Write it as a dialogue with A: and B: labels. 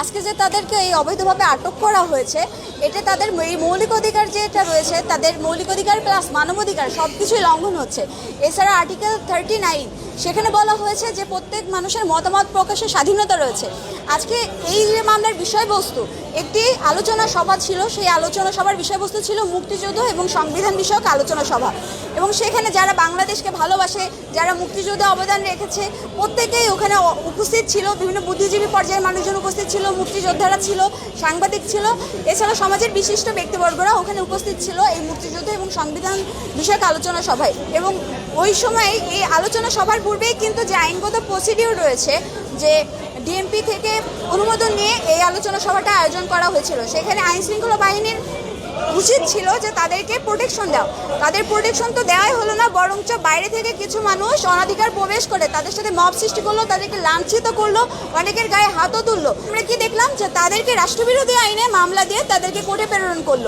A: আজকে যে তাদেরকে এই অবৈধভাবে আটক করা হয়েছে এটা তাদের এই মৌলিক অধিকার যেটা রয়েছে, তাদের মৌলিক অধিকার প্লাস মানবাধিকার সব কিছুই লঙ্ঘন হচ্ছে। এছাড়া আর্টিকেল থার্টি নাইন সেখানে বলা হয়েছে যে প্রত্যেক মানুষের মতামত প্রকাশের স্বাধীনতা রয়েছে। আজকে এই যে মামলার বিষয়বস্তু, একটি আলোচনা সভা ছিল, সেই আলোচনা সভার বিষয়বস্তু ছিল মুক্তিযুদ্ধ এবং সংবিধান বিষয়ক আলোচনা সভা। এবং সেখানে যারা বাংলাদেশকে ভালোবাসে, যারা মুক্তিযুদ্ধে অবদান রেখেছে, প্রত্যেকেই ওখানে উপস্থিত ছিল, বিভিন্ন বুদ্ধিজীবী পর্যায়ের মানুষজন উপস্থিত ছিল, মুক্তিযোদ্ধারা ছিল, সাংবাদিক ছিল। এছাড়া সমাজের বিশিষ্ট ব্যক্তিবর্গরা ওখানে উপস্থিত ছিল এই মুক্তিযুদ্ধ এবং সংবিধান বিষয়ক আলোচনা সভায়। এবং ওই সময় এই আলোচনা সভার পূর্বেই কিন্তু যে আইনগত প্রসিডিউর রয়েছে, যে ডিএমপি থেকে অনুমোদন নিয়ে এই আলোচনা সভাটা আয়োজন করা হয়েছিল। সেখানে আইন শৃঙ্খলা বাহিনীর উচিত ছিল যে তাদেরকে প্রোটেকশন দেওয়া তাদের প্রোটেকশন তো দেওয়াই হলো না, বরঞ্চ বাইরে থেকে কিছু মানুষ অনাধিকার প্রবেশ করে, তাদের সাথে মব সৃষ্টি করল, তাদেরকে লাঞ্ছিত করল, অনেকের গায়ে হাতও তুললো। আমরা কি দেখলাম যে তাদেরকে রাষ্ট্রবিরোধী আইনে মামলা দিয়ে তাদেরকে কোর্টে প্রেরণ করল।